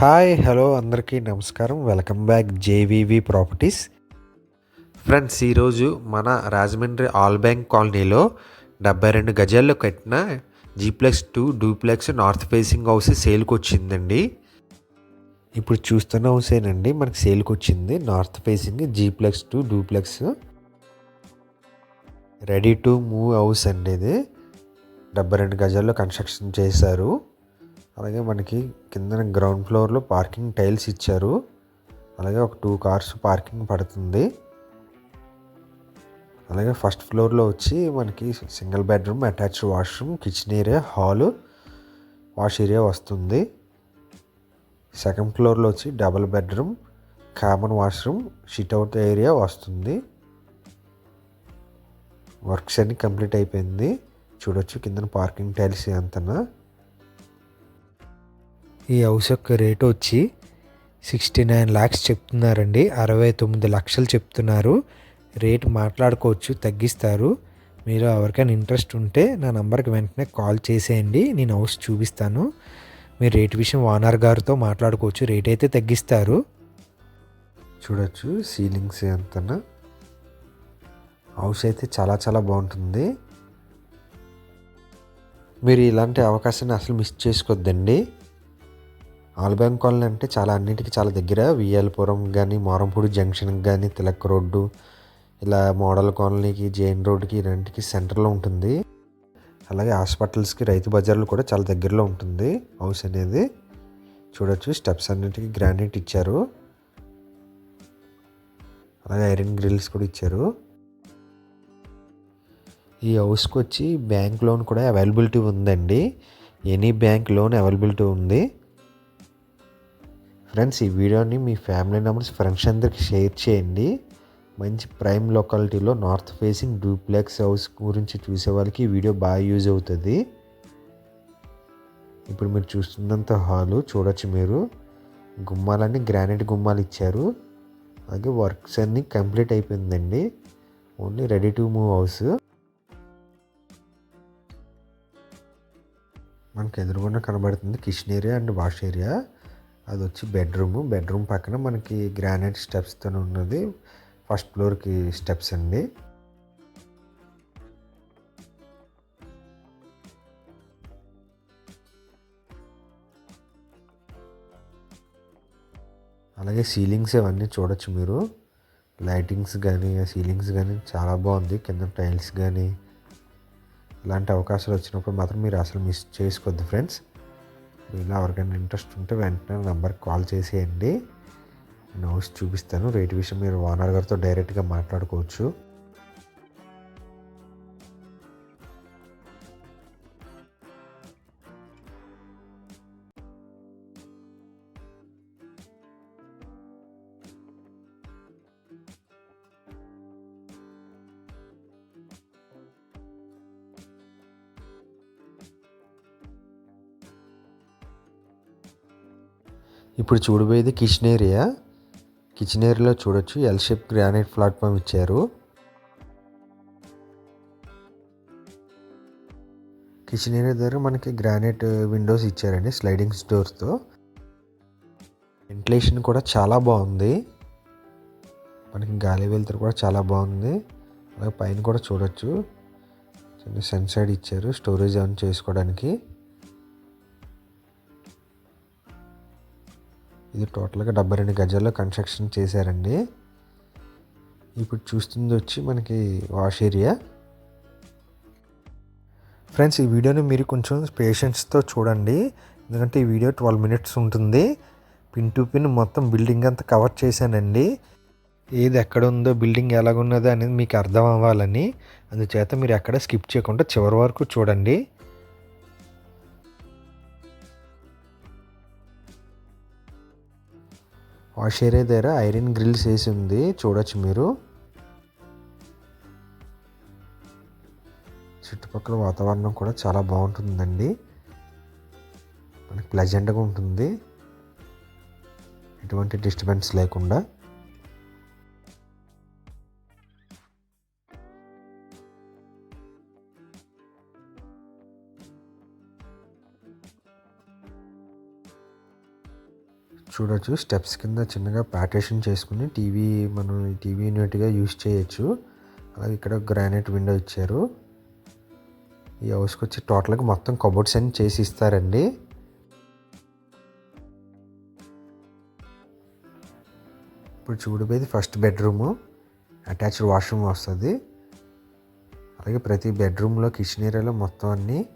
Hi hello అందరికీ నమస్కారం. Welcome back JVV properties. Friends ఈరోజు మన రాజమండ్రి ఆల్ బ్యాంక్ కాలనీలో డెబ్బై రెండు గజాల్లో కట్టిన G plus two duplex north facing house సేల్కి వచ్చిందండి. ఇప్పుడు చూస్తున్న హౌసేనండి మనకి సేల్కి వచ్చింది north facing G plus two duplex. Ready to move house అండి ఇది. డెబ్బై రెండు గజాల్లో కన్స్ట్రక్షన్ చేశారు. అలాగే మనకి కింద గ్రౌండ్ ఫ్లోర్లో పార్కింగ్ టైల్స్ ఇచ్చారు. అలాగే ఒక టూ కార్స్ పార్కింగ్ పడుతుంది. అలాగే ఫస్ట్ ఫ్లోర్లో వచ్చి మనకి single bedroom attached washroom kitchen area hall wash area వస్తుంది. సెకండ్ ఫ్లోర్లో వచ్చి double bedroom common washroom out area వస్తుంది. వర్క్స్ అన్నీ కంప్లీట్ అయిపోయింది. చూడొచ్చు కింద పార్కింగ్ టైల్స్ అంతనా ఈ హౌస్ యొక్క రేట్ వచ్చి సిక్స్టీ నైన్ ల్యాక్స్ చెప్తున్నారండి. అరవై తొమ్మిది లక్షలు చెప్తున్నారు. రేట్ మాట్లాడుకోవచ్చు తగ్గిస్తారు. మీరు ఎవరికైనా ఇంట్రెస్ట్ ఉంటే నా నెంబర్కి వెంటనే కాల్ చేసేయండి. నేను హౌస్ చూపిస్తాను. మీరు రేట్ విషయం ఓనర్ గారితో మాట్లాడుకోవచ్చు. రేట్ అయితే తగ్గిస్తారు. చూడొచ్చు సీలింగ్స్ అంతనా హౌస్ అయితే చాలా చాలా బాగుంటుంది. మీరు ఇలాంటి అవకాశాన్ని అసలు మిస్ చేసుకోవద్దండి ఆల్బ్యాంక్ కాలనీ అంటే చాలా అన్నిటికీ చాలా దగ్గర. వియ్యాలపురం కానీ మారంపూడి జంక్షన్కి కానీ తిలక్ రోడ్డు ఇలా మోడల్ కాలనీకి జైన్ రోడ్డుకి రెండుకి సెంటర్లో ఉంటుంది. అలాగే హాస్పిటల్స్కి రైతు బజార్లు కూడా చాలా దగ్గరలో ఉంటుంది హౌస్ అనేది. చూడొచ్చు స్టెప్స్ అన్నిటికీ గ్రానైట్ ఇచ్చారు. అలాగే ఐరన్ గ్రిల్స్ కూడా ఇచ్చారు. ఈ హౌస్కి వచ్చి బ్యాంక్ లోన్ కూడా అవైలబిలిటీ ఉందండి. ఎనీ బ్యాంక్ లోన్ అవైలబిలిటీ ఉంది. ఫ్రెండ్స్ ఈ వీడియోని మీ ఫ్యామిలీ మెంబర్స్ ఫ్రెండ్స్ అందరికి షేర్ చేయండి. మంచి ప్రైమ్ లొకాలిటీలో నార్త్ ఫేసింగ్ డూప్లెక్స్ హౌస్ గురించి చూసే వాళ్ళకి ఈ వీడియో బాగా యూజ్ అవుతుంది. ఇప్పుడు మీరు చూస్తున్నంత హాలు చూడొచ్చు మీరు. గుమ్మాలన్నీ గ్రానైట్ గుమ్మాలు ఇచ్చారు. అలాగే వర్క్స్ అన్నీ కంప్లీట్ అయిపోయిందండి. Only ready to move house మనకు ఎదురుగుండా కనబడుతుంది kitchen area and wash area అది వచ్చి బెడ్రూమ్. బెడ్రూమ్ పక్కన మనకి గ్రానైట్ స్టెప్స్తో ఉన్నది. ఫస్ట్ ఫ్లోర్కి స్టెప్స్ అండి. అలాగే సీలింగ్స్ అవన్నీ చూడొచ్చు మీరు. లైటింగ్స్ కానీ సీలింగ్స్ కానీ చాలా బాగుంది. కింద టైల్స్ కానీ ఇలాంటి అవకాశాలు వచ్చినప్పుడు మాత్రం మీరు అసలు మిస్ చేసుకోవద్దు ఫ్రెండ్స్. ఇలా ఎవరికైనా ఇంట్రెస్ట్ ఉంటే వెంటనే నెంబర్కి కాల్ చేసేయండి. నేను హౌస్ చూపిస్తాను. రేటు విషయం మీరు ఓనర్ గారితో డైరెక్ట్గా మాట్లాడుకోవచ్చు. ఇప్పుడు చూడబోయేది కిచెన్ ఏరియా. కిచెన్ ఏరియాలో చూడొచ్చు. ఎల్ షేప్ గ్రానైట్ ప్లాట్ఫామ్ ఇచ్చారు. కిచెన్ ఏరియా దగ్గర మనకి గ్రానైట్ విండోస్ ఇచ్చారండి స్లైడింగ్ డోర్స్తో వెంటిలేషన్ కూడా చాలా బాగుంది. మనకి గాలి వెళ్తారు కూడా చాలా బాగుంది. అలాగే పైన కూడా చూడొచ్చు. చిన్న సన్సైడ్ ఇచ్చారు స్టోరేజ్ ఆన్ చేసుకోవడానికి. ఇది టోటల్గా డెబ్బై రెండు గజాల్లో కన్స్ట్రక్షన్ చేశారండి. ఇప్పుడు చూస్తుంది వచ్చి మనకి వాష్ ఏరియా. ఫ్రెండ్స్ ఈ వీడియోని మీరు కొంచెం పేషెన్స్తో చూడండి. ఎందుకంటే ఈ వీడియో ట్వెల్వ్ మినిట్స్ ఉంటుంది. పిన్ టు పిన్ మొత్తం బిల్డింగ్ అంతా కవర్ చేశానండి. ఏది ఎక్కడ ఉందో బిల్డింగ్ ఎలాగున్నదో అనేది మీకు అర్థం అవ్వాలని. అందుచేత మీరు ఎక్కడ స్కిప్ చేయకుండా చివరి వరకు చూడండి. వాష్ ఏరియా దగ్గర ఐరన్ గ్రిల్స్ వేసి ఉంది. చూడొచ్చు మీరు. చుట్టుపక్కల వాతావరణం కూడా చాలా బాగుంటుందండి. మనకి ప్లెజెంట్గా ఉంటుంది. ఎటువంటి డిస్టర్బెన్స్ లేకుండా. చూడొచ్చు. స్టెప్స్ కింద చిన్నగా పార్టేషన్ చేసుకుని టీవీ మనం టీవీ యూనిట్గా యూస్ చేయొచ్చు. అలాగే ఇక్కడ గ్రానైట్ విండో ఇచ్చారు. ఈ హౌస్కి వచ్చి టోటల్గా మొత్తం కబోర్డ్స్ అన్ని చేసి ఇస్తారండి. ఇప్పుడు చూడబోయేది ఫస్ట్ బెడ్రూము. అటాచ్డ్ వాష్రూమ్ వస్తుంది. అలాగే ప్రతి బెడ్రూమ్లో కిచెన్ ఏరియాలో మొత్తం అన్నీ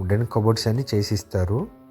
వుడెన్ కబోర్డ్స్ అన్నీ చేసి ఇస్తారు.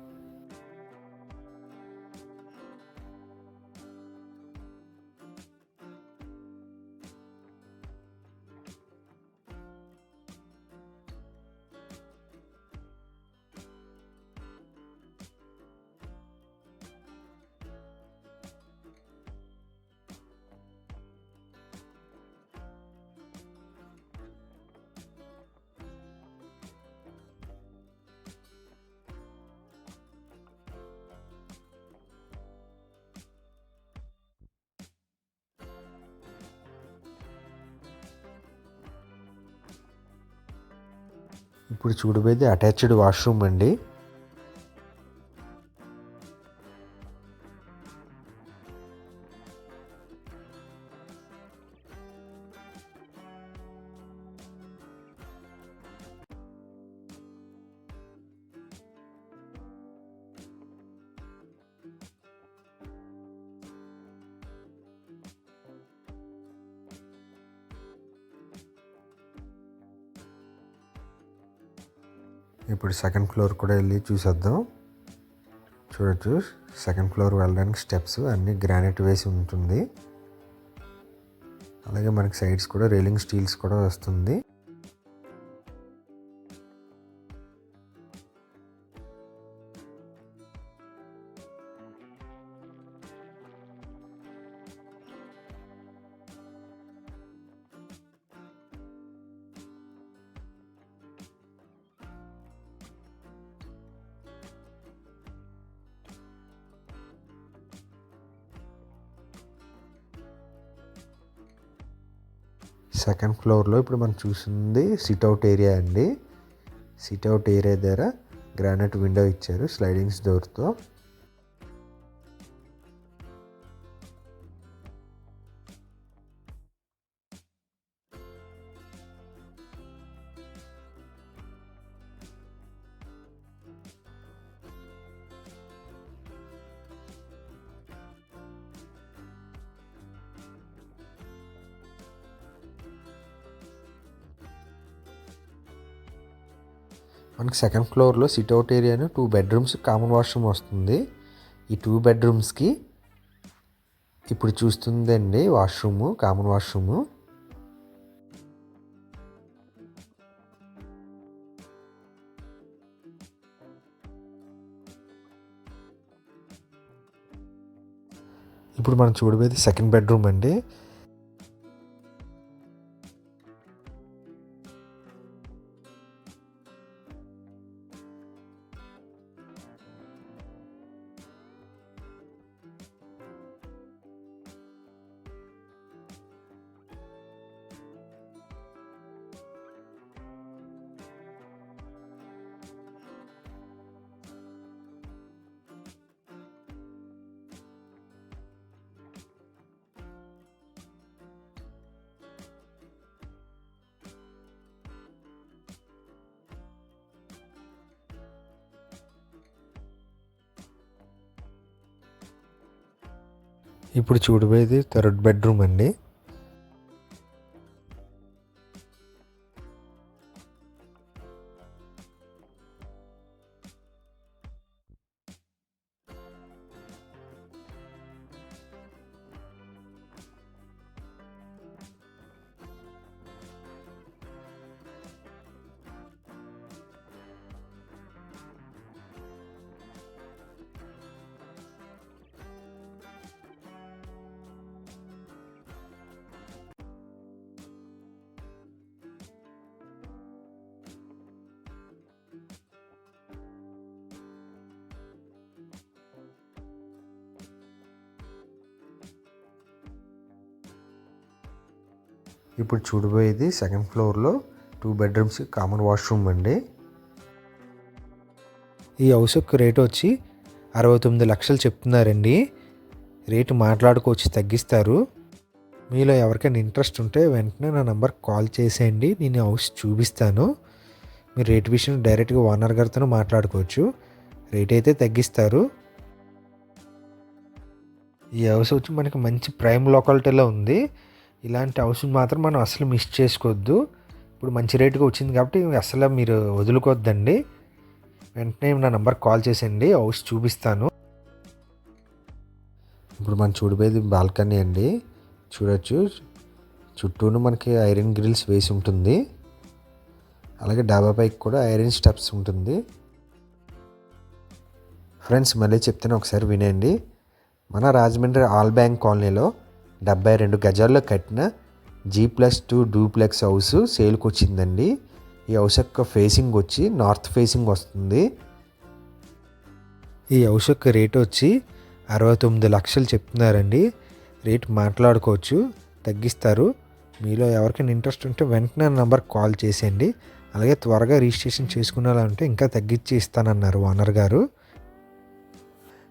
ఇప్పుడు చూడబోయేది అటాచ్డ్ వాష్రూమ్ అండి. ఇప్పుడు సెకండ్ ఫ్లోర్ కూడా వెళ్ళి చూసేద్దాం. చూడొచ్చు సెకండ్ ఫ్లోర్ వెళ్ళడానికి స్టెప్స్ అన్నీ గ్రానైట్ వేసి ఉంటుంది. అలాగే మనకి సైడ్స్ కూడా రైలింగ్ స్టీల్స్ కూడా వస్తుంది. సెకండ్ ఫ్లోర్లో ఇప్పుడు మనం చూసింది సిట్అవుట్ ఏరియా అండి. సిట్అవుట్ ఏరియా దగ్గర గ్రానైట్ విండో ఇచ్చారు స్లైడింగ్స్ డోర్తో మనకి సెకండ్ ఫ్లోర్లో సిట్అవుట్ ఏరియాను టూ బెడ్రూమ్స్ కామన్ వాష్రూమ్ వస్తుంది. ఈ టూ బెడ్రూమ్స్కి ఇప్పుడు చూస్తుందండి వాష్రూము కామన్ వాష్రూము. ఇప్పుడు మనం చూడబోయేది సెకండ్ బెడ్రూమ్ అండి. ఇప్పుడు చూడబోయేది థర్డ్ బెడ్రూమ్ అండి. ఇప్పుడు చూడబోయేది సెకండ్ ఫ్లోర్లో టూ బెడ్రూమ్స్ కామన్ వాష్రూమ్ అండి. ఈ హౌస్ యొక్క రేట్ వచ్చి అరవై తొమ్మిది లక్షలు చెప్తున్నారండి. రేటు మాట్లాడుకోవచ్చు తగ్గిస్తారు. మీలో ఎవరికైనా ఇంట్రెస్ట్ ఉంటే వెంటనే నా నెంబర్ కాల్ చేసేయండి నేను హౌస్ చూపిస్తాను. మీరు రేట్ విషయం డైరెక్ట్గా ఓనర్ గారితో మాట్లాడుకోవచ్చు. రేట్ అయితే తగ్గిస్తారు. ఈ హౌస్ వచ్చి మనకి మంచి ప్రైమ్ లోకాలిటీలో ఉంది. ఇలాంటి హౌస్ మాత్రం మనం అసలు మిస్ చేసుకోవద్దు. ఇప్పుడు మంచి రేటుగా వచ్చింది కాబట్టి అసలు మీరు వదులుకోవద్దండి. వెంటనే నా నెంబర్ కాల్ చేసేయండి హౌస్ చూపిస్తాను. ఇప్పుడు మనం చూడబోయేది బాల్కనీ అండి. చూడొచ్చు చుట్టూను మనకి ఐరన్ గ్రిల్స్ వేసి ఉంటుంది. అలాగే డాబా పైకి కూడా ఐరన్ స్టెప్స్ ఉంటుంది. ఫ్రెండ్స్ మళ్ళీ చెప్తాను ఒకసారి వినండి. మన రాజమండ్రి ఆల్ బ్యాంక్ కాలనీలో డెబ్బై రెండు గజాల్లో కట్టిన G plus two duplex house సేల్కి వచ్చిందండి. ఈ హౌస్ యొక్క ఫేసింగ్ వచ్చి నార్త్ ఫేసింగ్ వస్తుంది. ఈ హౌస్ యొక్క రేట్ వచ్చి అరవై తొమ్మిది లక్షలు చెప్తున్నారండి. రేట్ మాట్లాడుకోవచ్చు తగ్గిస్తారు. మీలో ఎవరికైనా ఇంట్రెస్ట్ ఉంటే వెంటనే నెంబర్కి కాల్ చేసేయండి. అలాగే త్వరగా రిజిస్ట్రేషన్ చేసుకున్నారంటే ఇంకా తగ్గించి ఇస్తానన్నారు ఓనర్ గారు.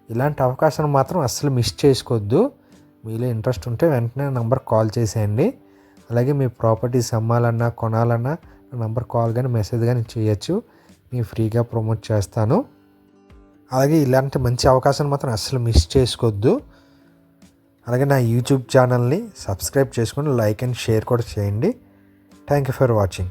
ఇలాంటి అవకాశాన్ని మాత్రం అస్సలు మిస్ చేసుకోవద్దు. మీలో ఇంట్రెస్ట్ ఉంటే వెంటనే నంబర్ కాల్ చేసేయండి. అలాగే మీ ప్రాపర్టీస్ అమ్మాలన్నా కొనాలన్నా నంబర్ కాల్ కానీ మెసేజ్ కానీ చేయొచ్చు. నేను ఫ్రీగా ప్రమోట్ చేస్తాను. అలాగే ఇలాంటి మంచి అవకాశాన్ని మాత్రం అస్సలు మిస్ చేసుకోవద్దు. అలాగే నా యూట్యూబ్ ఛానల్ని సబ్స్క్రైబ్ చేసుకొని లైక్ అండ్ షేర్ కూడా చేయండి. Thank you for watching.